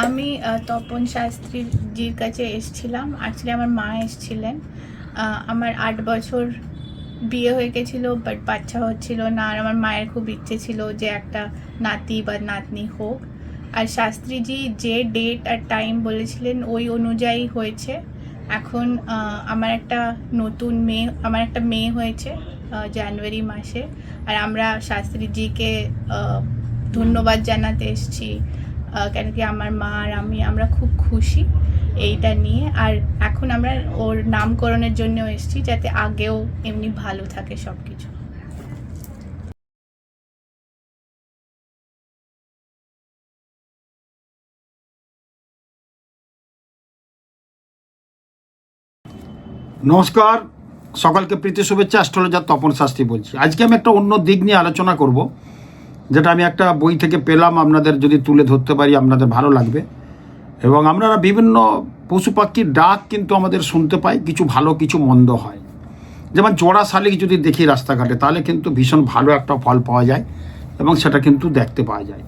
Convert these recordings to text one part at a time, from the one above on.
আমি তপন শাস্ত্রীজির কাছে এসেছিলাম। অ্যাকচুয়ালি আমার মা এসেছিলেন। আমার আট বছর বিয়ে হয়ে গেছিল বাট বাচ্চা হচ্ছিল না। আর আমার মায়ের খুব ইচ্ছে ছিল যে একটা নাতি বা নাতনি হোক। আর শাস্ত্রীজি যে ডেট আর টাইম বলেছিলেন, ওই অনুযায়ী হয়েছে। এখন আমার একটা নতুন মেয়ে, আমার একটা মেয়ে হয়েছে জানুয়ারি মাসে। আর আমরা শাস্ত্রীজিকে ধন্যবাদ জানাতে এসেছি। কেন কি আমার মা আর আমি, আমরা খুব খুশি এইটা নিয়ে। আর এখন আমরা ওর নামকরণের জন্য এসেছি যাতে আগেও এমনি ভালো থাকে সব কিছু নমস্কার, সকলকে প্রীতি, শুভেচ্ছা, অ্যাস্ট্রোলজার তপন শাস্ত্রী বলছি। আজকে আমি একটা অন্য দিক নিয়ে আলোচনা করব। যেটা আমি একটা বই থেকে পেলাম, আপনাদের যদি তুলে ধরতে পারি, আপনাদের ভালো লাগবে। এবং আমরা বিভিন্ন পশু পাখির ডাক কিন্তু আমাদের শুনতে পাই, কিছু ভালো, কিছু মন্দ হয়। যেমন জোড়া শালিক যদি দেখি রাস্তাঘাটে, তাহলে কিন্তু ভীষণ ভালো একটা ফল পাওয়া যায় এবং সেটা কিন্তু দেখতে পাওয়া যায়।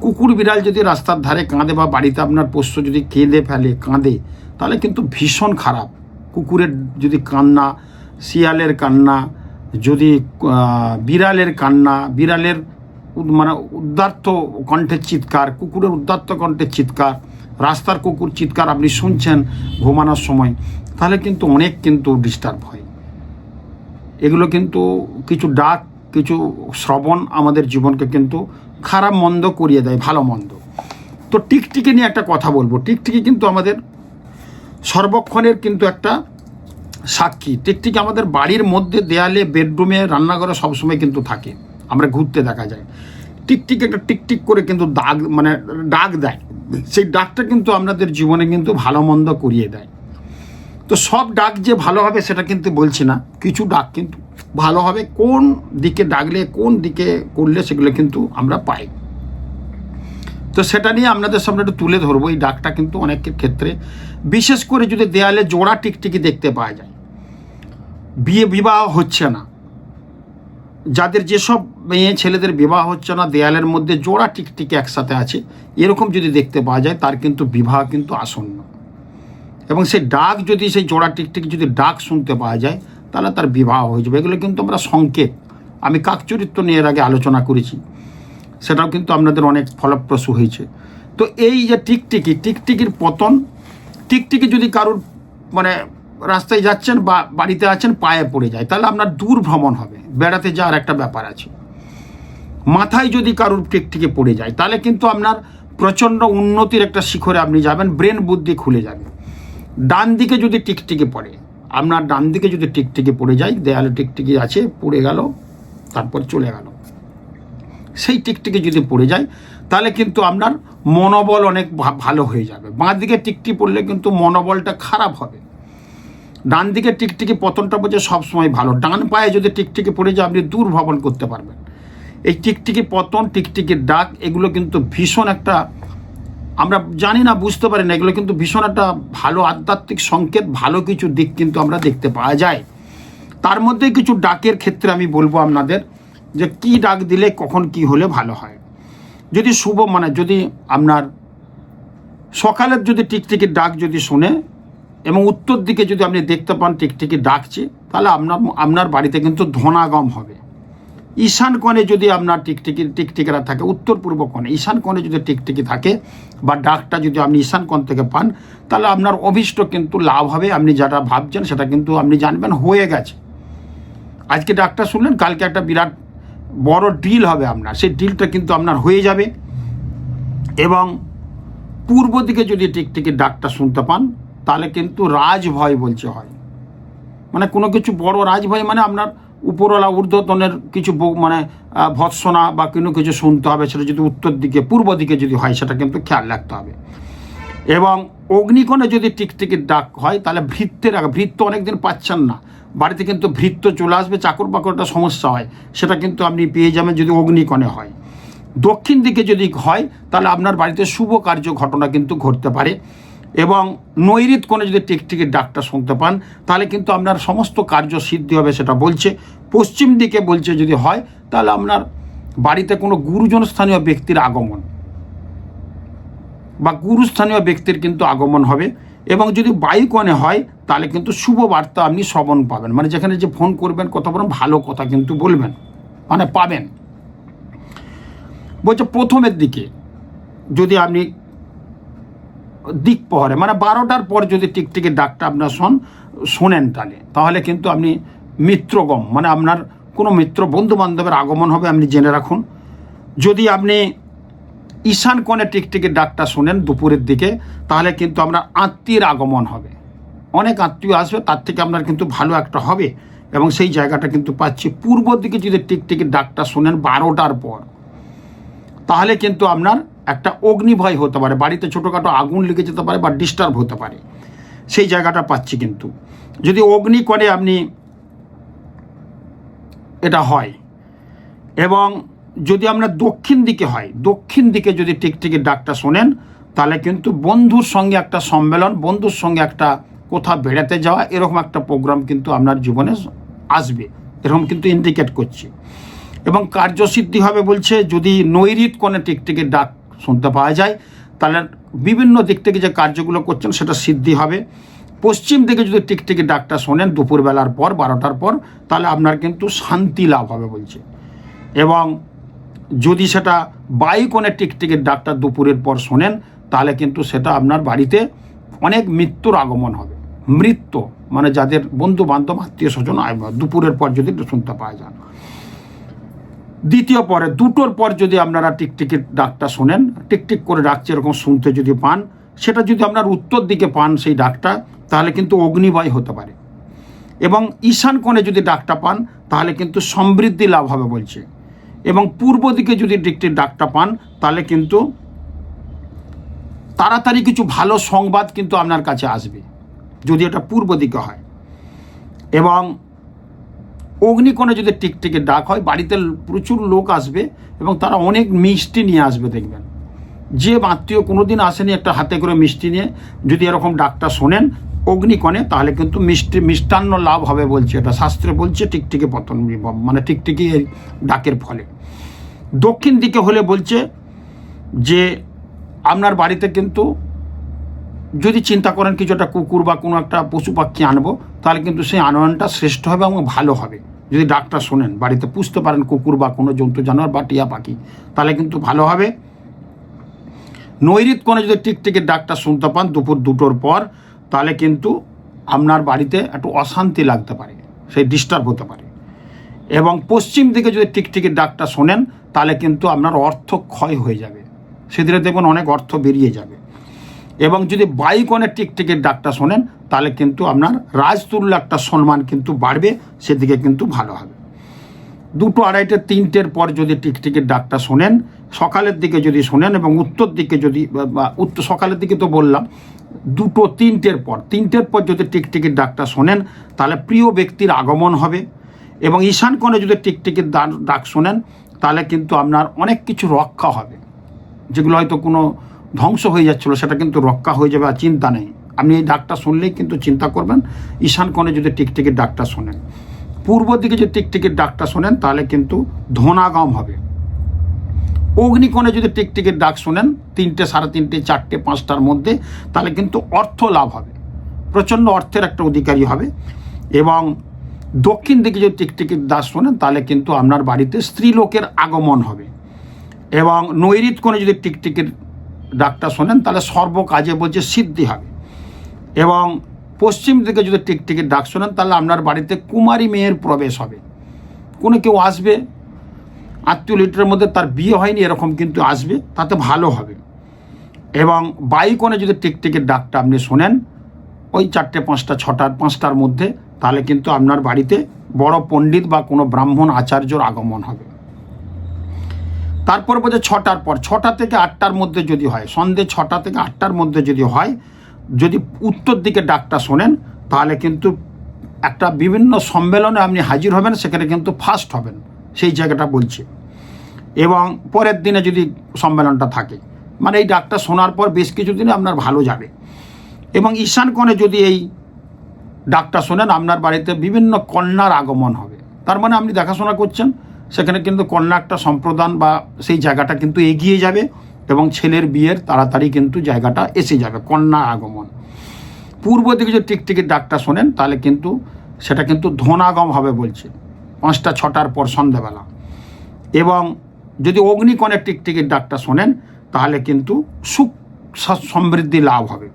কুকুর বিড়াল যদি রাস্তার ধারে কাঁদে বা বাড়িতে আপনার পোষ্য যদি কেঁদে ফেলে, কাঁদে, তাহলে কিন্তু ভীষণ খারাপ। কুকুরের যদি কান্না, শিয়ালের কান্না, যদি বিড়ালের কান্না, বিড়ালের মানে উদ্দার্ত কণ্ঠের চিৎকার, কুকুরের উদ্দার্ত কণ্ঠের চিৎকার, রাস্তার কুকুর চিৎকার আপনি শুনছেন ঘুমানোর সময়, তাহলে কিন্তু অনেক কিন্তু ডিস্টার্ব হয়। এগুলো কিন্তু কিছু ডাক, কিছু শ্রবণ আমাদের জীবনকে কিন্তু খারাপ, মন্দ করিয়ে দেয়, ভালো, মন্দ। তো টিকটিকি নিয়ে একটা কথা বলব। টিকটিকি কিন্তু আমাদের সর্বক্ষণের কিন্তু একটা সাক্ষী। টিকটিকি আমাদের বাড়ির মধ্যে দেয়ালে বেডরুমে রান্নাঘরে সবসময় কিন্তু থাকে। আমরা ঘুরতে দেখা যায়। টিকটিক একটা টিকটিক করে কিন্তু দাগ মানে ডাক দেয়। সেই ডাকটা কিন্তু আপনাদের জীবনে কিন্তু ভালো মন্দ করিয়ে দেয়। তো সব ডাক যে ভালো হবে সেটা কিন্তু বলছি না। কিছু ডাক কিন্তু ভালো হবে, কোন দিকে ডাকলে, কোন দিকে করলে সেগুলো কিন্তু আমরা পাই। তো সেটা নিয়ে আপনাদের সামনে একটু তুলে ধরবো। এই ডাকটা কিন্তু অনেকের ক্ষেত্রে, বিশেষ করে যদি দেয়ালে জোড়া টিকটিকি দেখতে পাওয়া যায়। বিয়ে, বিবাহ হচ্ছে না। যাদের যেসব মেয়ে ছেলেদের বিবাহ হচ্ছে না, দেয়ালের মধ্যে জোড়া টিকটিকি একসাথে আছে, এরকম যদি দেখতে পাওয়া যায়, তার কিন্তু বিবাহ কিন্তু আসন্ন। এবং সেই ডাক যদি, সেই জোড়া টিকটিকি যদি ডাক শুনতে পাওয়া যায়, তাহলে তার বিবাহ হয়ে যাবে। এগুলো কিন্তু আমরা সংকেত। আমি কাকচরিত্র নিয়ে এর আগে আলোচনা করেছি। সেটাও কিন্তু আপনাদের অনেক ফলপ্রসূ হয়েছে। তো এই যে টিকটিকি, টিকটিকির পতন, টিকটিকি যদি কারোর মানে রাস্তায় যাচ্ছেন, বা বাড়িতে আছেন, পায়ে পড়ে যায়। তাহলে আপনার দূর ভ্রমণ হবে। বেড়াতে যাওয়ার একটা ব্যাপার আছে। মাথায় যদি কারোর টিকটিকি পড়ে যায়, তাহলে কিন্তু আপনার প্রচণ্ড উন্নতির একটা শিখরে আপনি যাবেন, ব্রেন বুদ্ধি খুলে যাবে। ডান দিকে যদি টিকটিকি পড়ে, আপনার ডান দিকে যদি টিকটিকি পড়ে যায়, দেয়ালে টিকটিকি আছে, পড়ে গেল, তারপর চলে গেল। সেই টিকটিকি যদি পড়ে যায়, তাহলে কিন্তু আপনার মনোবল অনেক ভালো হয়ে যাবে। বাঁ দিকে টিকটি পড়লে কিন্তু মনোবলটা খারাপ হবে। ডান দিকে টিকটিকি পতনটা বোঝে সবসময় ভালো। ডান পায়ে যদি টিকটিকি পড়ে যায়, আপনি দূর ভ্রমণ করতে পারবেন। এই টিকটিকি পতন, টিকটিকির ডাক এগুলো কিন্তু ভীষণ একটা, আমরা জানি না, বুঝতে পারি না, এগুলো কিন্তু ভীষণ একটা ভালো আধ্যাত্মিক সংকেত, ভালো কিছু দিক কিন্তু আমরা দেখতে পাওয়া যায়। তার মধ্যে কিছু ডাকের ক্ষেত্রে আমি বলব আপনাদের যে, কি ডাক দিলে কখন কি হলে ভালো হয়। যদি শুভ মানে যদি আপনার সকালের যদি টিকটিকির ডাক যদি শুনে এবং উত্তর দিকে যদি আপনি দেখতে পান টিকটিকি ডাকছে, তাহলে আপনার আপনার বাড়িতে কিন্তু ধনাগম হবে। ঈশান কোণে যদি আপনার টিকটিকি টিকটিকিরা থাকে, উত্তর পূর্ব কোণে, ঈশান কোণে যদি টিকটিকি থাকে, বা ডাকটা যদি আপনি ঈশান কোণ থেকে পান, তাহলে আপনার অভিষ্ট কিন্তু লাভ হবে। আপনি যেটা ভাবছেন, সেটা কিন্তু আপনি জানবেন, হয়ে গেছে। আজকে ডাকটা শুনলেন, কালকে একটা বিরাট বড় ডিল হবে আপনার। সেই ডিলটা কিন্তু আপনার হয়ে যাবে। এবং পূর্ব দিকে যদি টিকটিকির ডাকটা শুনতে পান তাহলে কিন্তু রাজভয় বলছে হয়। মানে কোনো কিছু বড় রাজভয় মানে আপনার উপরওয়ালা ঊর্ধ্বতনের কিছু মানে ভৎসনা বা কোনো কিছু শুনতে হবে, সেটা যদি উত্তর দিকে, পূর্ব দিকে যদি হয়, সেটা কিন্তু খেয়াল রাখতে হবে। এবং অগ্নিকোণে যদি টিকটিকির ডাক হয়, তাহলে ভৃত্যের আগে, ভৃত্য অনেকদিন পাচ্ছেন না। বাড়িতে কিন্তু ভৃত্য চলে আসবে চাকর বাকরটা সমস্যা হয়, সেটা কিন্তু আপনি পেয়ে যাবেন যদি অগ্নিকোণে হয়। দক্ষিণ দিকে যদি হয়, তাহলে আপনার বাড়িতে শুভ কার্য ঘটনা কিন্তু ঘটতে পারে। এবং নৈরিত কোণে যদি টিকটিকির ডাকটা শুনতে পান, তাহলে কিন্তু আপনার সমস্ত কার্য সিদ্ধি হবে সেটা বলছে। পশ্চিম দিকে বলছে যদি হয়, তাহলে আপনার বাড়িতে কোনো গুরুজন স্থানীয় ব্যক্তির আগমন বা গুরুস্থানীয় ব্যক্তির কিন্তু আগমন হবে এবং যদি বায়ুকণে হয়, তাহলে কিন্তু শুভ বার্তা আপনি শ্রবণ পাবেন। মানে যেখানে যে ফোন করবেন, কথা বলবেন, ভালো কথা কিন্তু বলবেন মানে পাবেন। বলছে প্রথমের দিকে যদি আপনি দিক পহরে মানে বারোটার পর যদি টিকটিকি ডাকটা আপনার শোন, শোনেন তাহলে। তাহলে কিন্তু আপনি মিত্রগম মানে আপনার কোনো মিত্র বন্ধু বান্ধবের আগমন হবে আপনি জেনে রাখুন। যদি আপনি ঈশান কোণে টিকটিকির ডাকটা শোনেন দুপুরের দিকে, তাহলে কিন্তু আপনার আত্মীয়ের আগমন হবে। অনেক আত্মীয় আসবে, তার থেকে আপনার কিন্তু ভালো একটা হবে। এবং সেই জায়গাটা কিন্তু পাচ্ছি। পূর্ব দিকে যদি টিকটিকির ডাকটা শোনেন বারোটার পর, তাহলে কিন্তু আপনার একটা অগ্নিভয় হতে পারে, বাড়িতে ছোটোখাটো আগুন লেগে যেতে পারে বা ডিস্টার্ব হতে পারে। সেই জায়গাটা পাচ্ছি কিন্তু। যদি অগ্নি করে আপনি, এটা হয়। এবং যদি আমরা দক্ষিণ দিকে হয়, দক্ষিণ দিকে যদি টিকটিকির ডাকটা শোনেন, তাহলে কিন্তু বন্ধুর সঙ্গে একটা সম্মেলন, বন্ধুর সঙ্গে একটা কোথাও বেড়াতে যাওয়া, এরকম একটা প্রোগ্রাম কিন্তু আপনার জীবনে আসবে। এরকম কিন্তু ইন্ডিকেট করছে। এবং কার্যসিদ্ধি হবে বলছে, যদি নৈরিত কোণে টিকটিকির ডাক শুনতে পাওয়া যায়। তাহলে বিভিন্ন দিক থেকে যে কার্যগুলো করছেন সেটা সিদ্ধি হবে। পশ্চিম দিকে যদি টিকটিকি ডাকটা শোনেন দুপুরবেলার পর, বারোটার পর, তাহলে আপনার কিন্তু শান্তি লাভ হবে বলছে। এবং যদি সেটা বায়ু কোণে টিকটিকির ডাকটা দুপুরের পর শোনেন, তাহলে কিন্তু সেটা আপনার বাড়িতে অনেক মৃত্যুর আগমন হবে। মৃত্যু মানে যাদের বন্ধু বান্ধব আত্মীয় স্বজন দুপুরের পর যদি শুনতে পাওয়া যান। দ্বিতীয় পরে, দুটোর পর যদি আপনারা টিকটিকির ডাকটা শোনেন, টিকটিক করে ডাকছে এরকম শুনতে যদি পান, সেটা যদি আপনার উত্তর দিকে পান সেই ডাকটা, তাহলে কিন্তু অগ্নিবায় হতে পারে। এবং ঈশান কোণে যদি ডাকটা পান, তাহলে কিন্তু সমৃদ্ধি লাভ হবে বলছে। এবং পূর্ব দিকে যদি টিকটির ডাকটা পান, তাহলে কিন্তু তাড়াতাড়ি কিছু ভালো সংবাদ কিন্তু আপনার কাছে আসবে, যদি এটা পূর্ব দিকে হয়। এবং অগ্নিকোণে যদি টিকটিকে ডাক হয়, বাড়িতে প্রচুর লোক আসবে এবং তারা অনেক মিষ্টি নিয়ে আসবে, দেখবেন। যে আত্মীয় কোনোদিন আসেনি একটা হাতে করে মিষ্টি নিয়ে, যদি এরকম ডাকটা শোনেন অগ্নিকণে, তাহলে কিন্তু মিষ্টি, মিষ্টান্ন লাভ হবে বলছে এটা। শাস্ত্রে বলছে টিকটিকি পতন মানে টিকটিকি এই ডাকের ফলে। দক্ষিণ দিকে হলে বলছে যে, আপনার বাড়িতে কিন্তু যদি চিন্তা করেন কিছু একটা কুকুর বা কোনো একটা পশু পাখি আনব, তাহলে কিন্তু সেই আনয়নটা শ্রেষ্ঠ হবে এবং ভালো হবে। যদি ডাকটা শোনেন, বাড়িতে পুষতে পারেন কুকুর বা কোনো জন্তু, জানোয়ার বা টিয়া পাখি, তাহলে কিন্তু ভালো হবে। নৈরিত কোণে যদি টিকটিকির ডাকটা শুনতে পান দুপুর দুটোর পর, তাহলে কিন্তু আপনার বাড়িতে একটু অশান্তি লাগতে পারে, সেই ডিস্টার্ব হতে পারে। এবং পশ্চিম দিকে যদি টিকটিকির ডাকটা শোনেন, তাহলে কিন্তু আপনার অর্থ ক্ষয় হয়ে যাবে। সেদিকে দেখবেন অনেক অর্থ বেরিয়ে যাবে। এবং যদি বাইকনের টিকটিকির ডাকটা শোনেন, তাহলে কিন্তু আপনার রাজতুল্য একটা সম্মান কিন্তু বাড়বে, সেদিকে কিন্তু ভালো হবে। দুটো আড়াইটে তিনটের পর যদি টিকটিকির ডাকটা শোনেন, সকালের দিকে যদি শোনেন এবং উত্তর দিকে যদি উত্তর, সকালের দিকে তো বললাম, দুটো তিনটের পর তিনটের পর যদি টিকটিকির ডাকটা শোনেন, তাহলে প্রিয় ব্যক্তির আগমন হবে এবং ঈশান কোণে যদি টিকটিকির ডাক শোনেন, তাহলে কিন্তু আপনার অনেক কিছু রক্ষা হবে, যেগুলো হয়তো কোনো ধ্বংস হয়ে যাচ্ছিল, সেটা কিন্তু রক্ষা হয়ে যাবে আর চিন্তা নেই। আপনি এই ডাকটা শুনলেই কিন্তু চিন্তা করবেন, ঈশান কোণে যদি টিকটিকির ডাকটা শোনেন। পূর্ব দিকে যদি টিকটিকির ডাকটা শোনেন, তাহলে কিন্তু ধনাগম হবে। অগ্নিকোণে যদি টিকটিকির ডাক শোনেন, তিনটে, সাড়ে তিনটে, চারটে, পাঁচটার মধ্যে, তাহলে কিন্তু অর্থ লাভ হবে। প্রচণ্ড অর্থের একটা অধিকারী হবে। এবং দক্ষিণ দিকে যদি টিকটিকির ডাক শোনেন, তাহলে কিন্তু আপনার বাড়িতে স্ত্রীলোকের আগমন হবে। এবং নৈরিত কোণে যদি টিকটিকির ডাকটা শোনেন, তাহলে সর্বকাজে বলছে সিদ্ধি হবে। এবং পশ্চিম দিকে যদি টিকটিকির ডাক শোনেন, তাহলে আপনার বাড়িতে কুমারী মেয়ের প্রবেশ হবে। কোনো কেউ আসবে আত্মীয় লিটারের মধ্যে তার বিয়ে হয়নি, এরকম কিন্তু আসবে, তাতে ভালো হবে। এবং বাইকনে যদি টিকটিকির ডাকটা আপনি শোনেন, ওই চারটে, পাঁচটা ছটার পাঁচটার মধ্যে, তাহলে কিন্তু আপনার বাড়িতে বড় পণ্ডিত বা কোনো ব্রাহ্মণ আচার্যর আগমন হবে। তারপর বোঝে ছটার পর, ছটা থেকে আটটার মধ্যে যদি হয়, সন্ধে ছটা থেকে আটটার মধ্যে যদি হয়, যদি উত্তর দিকে ডাকটা শোনেন, তাহলে কিন্তু একটা বিভিন্ন সম্মেলনে আপনি হাজির হবেন, সেখানে কিন্তু ফার্স্ট হবেন। সেই জায়গাটা বলছে। এবং পরের দিনে যদি সম্মেলনটা থাকে মানে এই ডাকটা শোনার পর বেশ কিছুদিনে আপনার ভালো যাবে। এবং ঈশান কোণে যদি এই ডাকটা শোনেন, আপনার বাড়িতে বিভিন্ন কন্যার আগমন হবে। তার মানে আপনি দেখাশোনা করছেন সেখানে কিন্তু কন্যা একটা সম্প্রদান বা সেই জায়গাটা কিন্তু এগিয়ে যাবে এবং ছেলের বিয়ের তাড়াতাড়ি কিন্তু জায়গাটা এসে যাবে, কন্যা আগমন। পূর্ব দিকে যদি টিকটিকির ডাকটা শোনেন, তাহলে কিন্তু সেটা কিন্তু ধনাগম হবে বলছে। পাঁচটা, ছটার পর সন্ধ্যাবেলা। এবং যদি অগ্নিকণের টিকটিকির ডাকটা শোনেন, তাহলে কিন্তু সুখ সমৃদ্ধি লাভ হবে।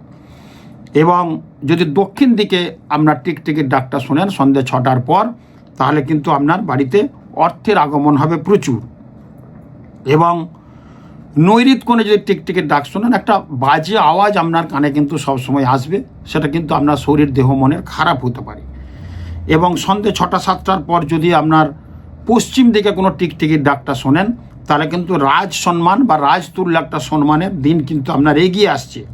এবং যদি দক্ষিণ দিকে আপনার টিকটিকির ডাকটা শোনেন সন্ধ্যে ছটার পর, তাহলে কিন্তু আপনার বাড়িতে অর্থের আগমন হবে প্রচুর। এবং নৈরিত কোণে যদি টিকটিকির ডাক শোনেন, একটা বাজে আওয়াজ আপনার কানে কিন্তু সবসময় আসবে, সেটা কিন্তু আপনার শরীর, দেহ, মনের খারাপ হতে পারে। এবং সন্ধ্যে ছটা, সাতটার পর যদি আপনার পশ্চিম দিকে কোনো টিকটিকির ডাকটা শোনেন, তাহলে কিন্তু রাজ সম্মান বা রাজতুল্য একটা সম্মানের দিন কিন্তু আপনার এগিয়ে আসছে।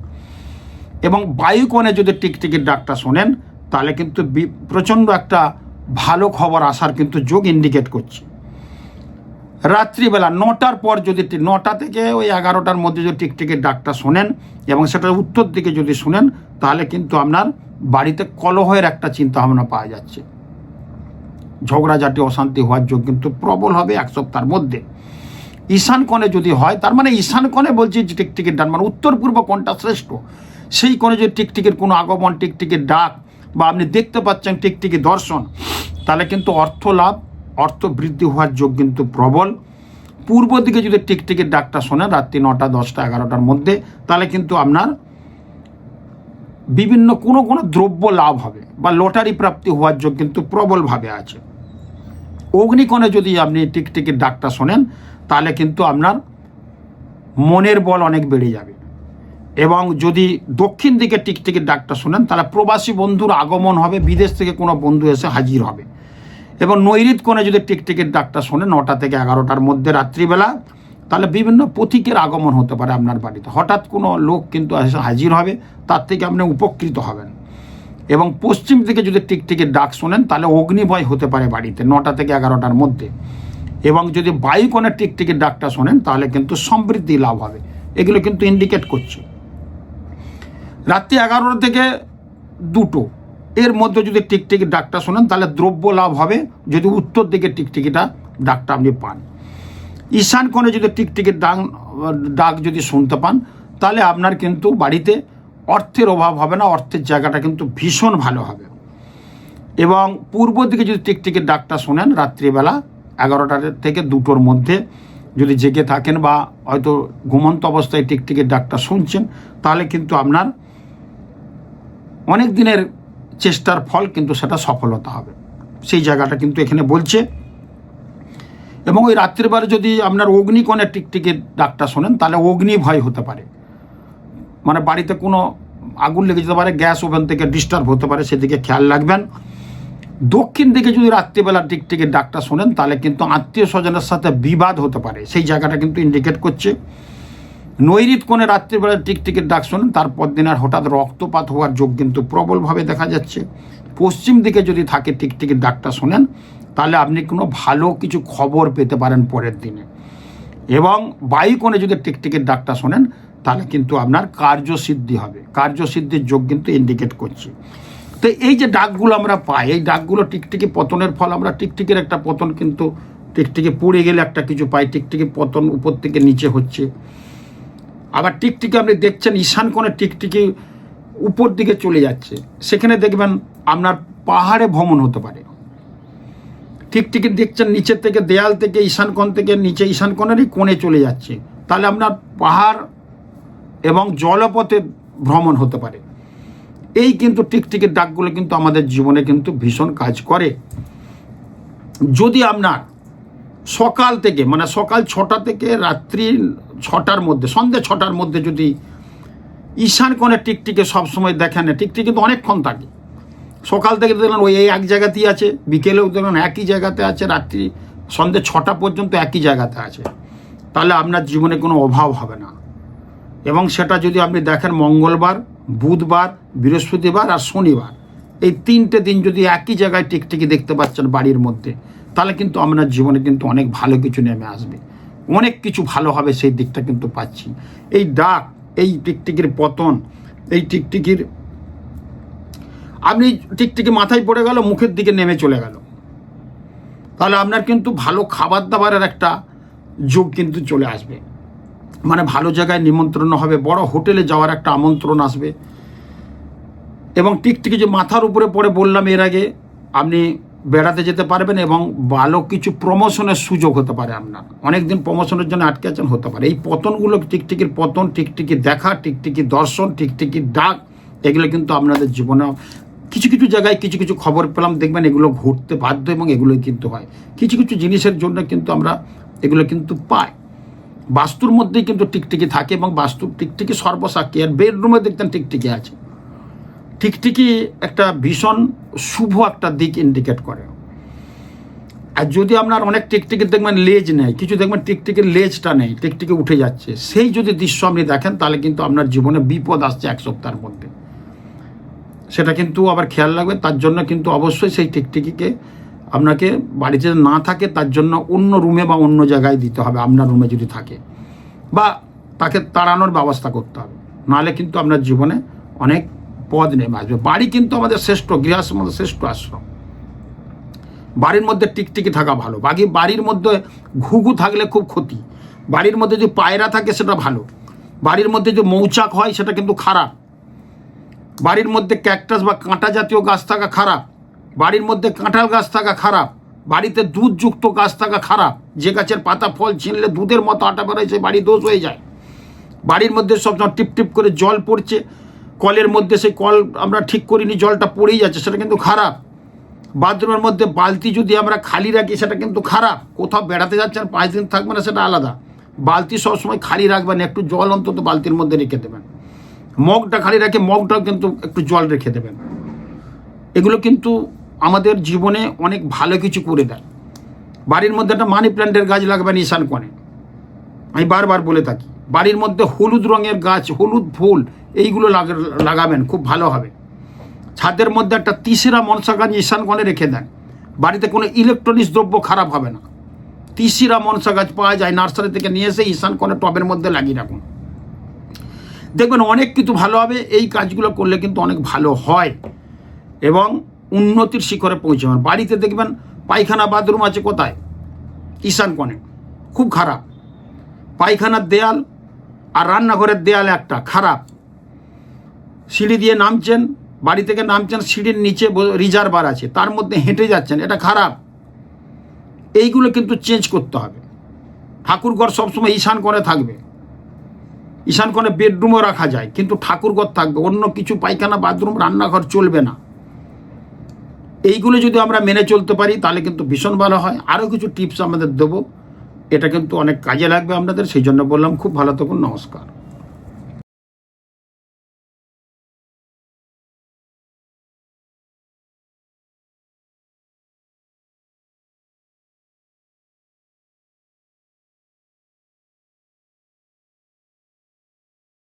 এবং বায়ুকোণে যদি টিকটিকির ডাকটা শোনেন, তাহলে কিন্তু প্রচণ্ড একটা ভালো খবর আসার কিন্তু যোগ ইন্ডিকেট করছে। রাত্রিবেলা নটার পর যদি নটা থেকে ওই এগারোটার মধ্যে যদি টিকটিকির ডাকটা শোনেন এবং সেটা উত্তর দিকে যদি শুনেন, তাহলে কিন্তু আপনার বাড়িতে কলহের একটা চিন্তা ভাবনা পাওয়া যাচ্ছে। ঝগড়াঝাটি, অশান্তি হওয়ার যোগ কিন্তু প্রবল হবে এক সপ্তাহের মধ্যে। ঈশান কোণে যদি হয়, তার মানে ঈশান কোণে বলছি যে টিকটিকির ডান মানে উত্তর পূর্ব কোণটা শ্রেষ্ঠ। সেই কোণে যদি টিকটিকের কোনো আগমন, টিকটিকের ডাক বা আপনি দেখতে পাচ্ছেন টিকটিকি দর্শন, তাহলে কিন্তু অর্থ লাভ, অর্থ বৃদ্ধি হওয়ার যোগ কিন্তু প্রবল। পূর্ব দিকে যদি টিকটিকির ডাকটা শোনেন রাত্রি নটা, দশটা, এগারোটার মধ্যে, তাহলে কিন্তু আপনার বিভিন্ন কোনো কোনো দ্রব্য লাভ হবে বা লটারি প্রাপ্তি হওয়ার যোগ কিন্তু প্রবলভাবে আছে। অগ্নিকোণে যদি আপনি টিকটিকির ডাকটা শোনেন, তাহলে কিন্তু আপনার মনের বল অনেক বেড়ে যাবে। এবং যদি দক্ষিণ দিকে টিকটিকির ডাকটা শোনেন, তাহলে প্রবাসী বন্ধুর আগমন হবে, বিদেশ থেকে কোনো বন্ধু এসে হাজির হবে। এবং নৈরিত কোণে যদি টিকটিকির ডাকটা শোনে, নটা থেকে এগারোটার মধ্যে রাত্রিবেলা, তাহলে বিভিন্ন পথিকের আগমন হতে পারে আপনার বাড়িতে। হঠাৎ কোনো লোক কিন্তু এসে হাজির হবে, তার থেকে আপনি উপকৃত হবেন। এবং পশ্চিম দিকে যদি টিকটিকির ডাক শোনেন, তাহলে অগ্নিভয় হতে পারে বাড়িতে, নটা থেকে এগারোটার মধ্যে। এবং যদি বায়ুকোণের টিকটিকির ডাকটা শোনেন, তাহলে কিন্তু সমৃদ্ধি লাভ হবে। এগুলো কিন্তু ইন্ডিকেট করছে। রাত্রি এগারোটা থেকে দুটো। এর মধ্যে যদি টিকটিকির ডাকটা শোনেন, তাহলে দ্রব্য লাভ হবে। যদি উত্তর দিকে টিকটিকিটা ডাকটা আপনি পান। ঈশান কোণে যদি টিকটিকির ডাক ডাক যদি শুনতে পান, তাহলে আপনার কিন্তু বাড়িতে অর্থের অভাব হবে না, অর্থের জায়গাটা কিন্তু ভীষণ ভালো হবে। এবং পূর্ব দিকে যদি টিকটিকির ডাকটা শোনেন, রাত্রিবেলা এগারোটা থেকে দুটোর মধ্যে যদি জেগে থাকেন বা হয়তো ঘুমন্ত অবস্থায় টিকটিকির ডাকটা শুনছেন, তাহলে কিন্তু আপনার অনেক দিনের চেষ্টার ফল কিন্তু সেটা সফলতা হবে। সেই জায়গাটা কিন্তু এখানে বলছে। এবং ওই রাত্রিবেলা যদি আপনার অগ্নিকণের টিকটিকির ডাকটা শোনেন, তাহলে অগ্নি ভয় হতে পারে। মানে বাড়িতে কোনো আগুন লেগে যেতে পারে, গ্যাস ওভেন থেকে ডিস্টার্ব হতে পারে, সেদিকে খেয়াল রাখবেন। দক্ষিণ দিকে যদি রাত্রিবেলা টিকটিকির ডাকটা শোনেন, তাহলে কিন্তু আত্মীয় স্বজনের সাথে বিবাদ হতে পারে। সেই জায়গাটা কিন্তু ইন্ডিকেট করছে। নৈরিত কোণে রাত্রিবেলা টিকটিকির ডাক শোনেন, তারপর দিন আর হঠাৎ রক্তপাত হওয়ার যোগ কিন্তু প্রবলভাবে দেখা যাচ্ছে। পশ্চিম দিকে যদি থাকে টিকটিকির ডাকটা শোনেন, তাহলে আপনি কোনো ভালো কিছু খবর পেতে পারেন পরের দিনে। এবং বায়ু কোণে যদি টিকটিকির ডাকটা শোনেন, তাহলে কিন্তু আপনার কার্যসিদ্ধি হবে। কার্যসিদ্ধির যোগ কিন্তু ইন্ডিকেট করছে। তো এই যে ডাকগুলো আমরা পাই, এই ডাকগুলো টিকটিকি পতনের ফল, আমরা টিকটিকির একটা পতন কিন্তু টিকটিকি পড়ে গেলে একটা কিছু পাই, টিকটিকি পতন উপর থেকে নিচে হচ্ছে। আবার টিকটিকি আপনি দেখছেন, ঈশান কোণে টিকটিকি উপর দিকে চলে যাচ্ছে। সেখানে দেখবেন আপনার পাহাড়ে ভ্রমণ হতে পারে। টিকটিকি দেখছেন নিচের থেকে, দেয়াল থেকে, ঈশান কোণ থেকে, নিচে ঈশান কোণেরই কোণে চলে যাচ্ছে। তাহলে আপনার পাহাড় এবং জলপথে ভ্রমণ হতে পারে। এই কিন্তু টিকটিকির ডাকগুলো কিন্তু আমাদের জীবনে কিন্তু ভীষণ কাজ করে। যদি আপনার সকাল থেকে মানে সকাল ছটা থেকে রাত্রি ছটার মধ্যে, সন্ধ্যে ছটার মধ্যে যদি ঈশান কোণে টিকটিকে সবসময় দেখেন না টিকটিকি কিন্তু অনেকক্ষণ থাকে। সকাল থেকে দেখলেন ওই এই এক জায়গাতেই আছে, বিকেলেও দেখলেন একই জায়গাতে আছে, রাত্রি সন্ধ্যে ছটা পর্যন্ত একই জায়গাতে আছে। তাহলে আপনার জীবনে কোনো অভাব হবে না। এবং সেটা যদি আপনি দেখেন মঙ্গলবার, বুধবার, বৃহস্পতিবার আর শনিবার, এই তিনটে দিন যদি একই জায়গায় টিকটিকি দেখতে পাচ্ছেন বাড়ির মধ্যে তাহলে কিন্তু আপনার জীবনে কিন্তু অনেক ভালো কিছু নেমে আসবে। অনেক কিছু ভালো হবে সেই দিকটা কিন্তু পাচ্ছি। এই ডাক এই টিকটিকির পতন, এই টিকটিকির আপনি টিকটিকি মাথায় পড়ে গেল, মুখের দিকে নেমে চলে গেল। তাহলে আপনার কিন্তু ভালো খাবার দাবারের একটা যোগ কিন্তু চলে আসবে। মানে ভালো জায়গায় নিমন্ত্রণ হবে, বড় হোটেলে যাওয়ার একটা আমন্ত্রণ আসবে। এবং টিকটিকি যে মাথার উপরে পড়ে বললাম এর আগে, আপনি বেড়াতে যেতে পারবেন এবং ভালো কিছু প্রমোশনের সুযোগ হতে পারে আপনার। অনেক দিন প্রমোশনের জন্য আটকে আছেন, হতে পারে। এই পতনগুলো টিকটিকির পতন, টিকটিকি দেখা, টিকটিকি দর্শন, টিকটিকি ডাক, এগুলো কিন্তু আপনাদের জীবনে কিছু কিছু জায়গায় কিছু কিছু খবর পেলাম, দেখবেন এগুলো ঘুরতে বাধ্য এবং এগুলোই কিন্তু হয়। কিছু কিছু জিনিসের জন্য কিন্তু আমরা এগুলো কিন্তু পাই। বাস্তুর মধ্যেই কিন্তু টিকটিকি থাকে এবং বাস্তু, টিকটিকি সর্বসাক্ষী। আর বেডরুমে দেখতেন টিকটিকি আছে। টিকটিকি একটা ভীষণ শুভ একটা দিক ইন্ডিকেট করে। আর যদি আপনার অনেক টিকটিকির দেখবেন লেজ নেই, কিছু দেখবেন টিকটিকির লেজটা নেই টিকটিকি উঠে যাচ্ছে। সেই যদি দৃশ্য আপনি দেখেন, তাহলে কিন্তু আপনার জীবনে বিপদ আসছে এক সপ্তাহের মধ্যে। সেটা কিন্তু আবার খেয়াল রাখবে তার জন্য কিন্তু অবশ্যই সেই টিকটিকিকে আপনাকে বাড়িতে না থাকে, তার জন্য অন্য রুমে বা অন্য জায়গায় দিতে হবে, আপনার রুমে যদি থাকে। বা তাকে তাড়ানোর ব্যবস্থা করতে হবে। নাহলে কিন্তু আপনার জীবনে অনেক পদ নেমে আসবে। বাড়ি কিন্তু আমাদের শ্রেষ্ঠ, গৃহাশ্রম আমাদের শ্রেষ্ঠ আশ্রম। বাড়ির মধ্যে টিকটিকি থাকা ভালো, বাকি বাড়ির মধ্যে ঘুঘু থাকলে খুব ক্ষতি। বাড়ির মধ্যে যে পায়রা থাকে সেটা ভালো। বাড়ির মধ্যে যে মৌচাক হয় সেটা কিন্তু খারাপ। বাড়ির মধ্যে ক্যাকটাস বা কাঁটা জাতীয় গাছ থাকা খারাপ। বাড়ির মধ্যে কাঁঠাল গাছ থাকা খারাপ। বাড়িতে দুধযুক্ত গাছ থাকা খারাপ। যে গাছের পাতা ফল ছিনলে দুধের মতো আটা বেরোয়, সেই বাড়ি দোষ হয়ে যায়। বাড়ির মধ্যে সবসময় টিপ টিপ করে জল পড়ছে। কলের মধ্যে সেই কল আমরা ঠিক করিনি, জলটা পড়েই যাচ্ছে, সেটা কিন্তু খারাপ। বাথরুমের মধ্যে বালতি যদি আমরা খালি রাখি, সেটা কিন্তু খারাপ। কোথাও বেড়াতে যাচ্ছেন পাঁচ দিন থাকবে না, সেটা আলাদা। বালতি সবসময় খালি রাখবেন, একটু জল অন্তত বালতির মধ্যে রেখে দেবেন। মগটা খালি রাখে, মগটাও কিন্তু একটু জল রেখে দেবেন। এগুলো কিন্তু আমাদের জীবনে অনেক ভালো কিছু করে দেয়। বাড়ির মধ্যে একটা মানি প্ল্যান্টের গাছ লাগবেন ঈশান কোণে আমি বারবার বলে থাকি, বাড়ির মধ্যে হলুদ রঙের গাছ, হলুদ ফুল এইগুলো লাগাবেন, খুব ভালো হবে। ছাদের মধ্যে একটা তিসিরা মনসা গাছ ঈশান রেখে দেন। বাড়িতে কোনো ইলেকট্রনিক্স দ্রব্য খারাপ হবে না। তিসিরা মনসা গাছ পাওয়া যায়, নার্সারি থেকে নিয়ে এসে ঈশান কোণে টবের মধ্যে লাগিয়ে রাখুন। দেখবেন অনেক কিছু ভালো হবে, এই কাজগুলো করলে কিন্তু অনেক ভালো হয় এবং উন্নতির শিখরে পৌঁছাবেন বাড়িতে দেখবেন পায়খানা বাথরুম আছে কোথায়? ঈশান কোণে খুব খারাপ। পায়খানার দেয়াল আর রান্নাঘরের দেয়াল একটা, খারাপ। সিঁড়ি দিয়ে নামছেন, বাড়ি থেকে নামছেন, সিঁড়ির নিচে রিজার্ভার আছে, তার মধ্যে হেঁটে যাচ্ছেন, এটা খারাপ। এইগুলো কিন্তু চেঞ্জ করতে হবে। ঠাকুরঘর সবসময় ঈশান কোণে থাকবে। ঈশান কোণে বেডরুমও রাখা যায়, কিন্তু ঠাকুরঘর থাকবে, অন্য কিছু পায়খানা বাথরুম রান্নাঘর চলবে না। এইগুলো যদি আমরা মেনে চলতে পারি, তাহলে কিন্তু ভীষণ ভালো হয়। আরও কিছু টিপস আমাদের দেবো, এটা কিন্তু অনেক কাজে লাগবে আপনাদের, সেই জন্য বললাম, খুব ভালো থাকুন, নমস্কার।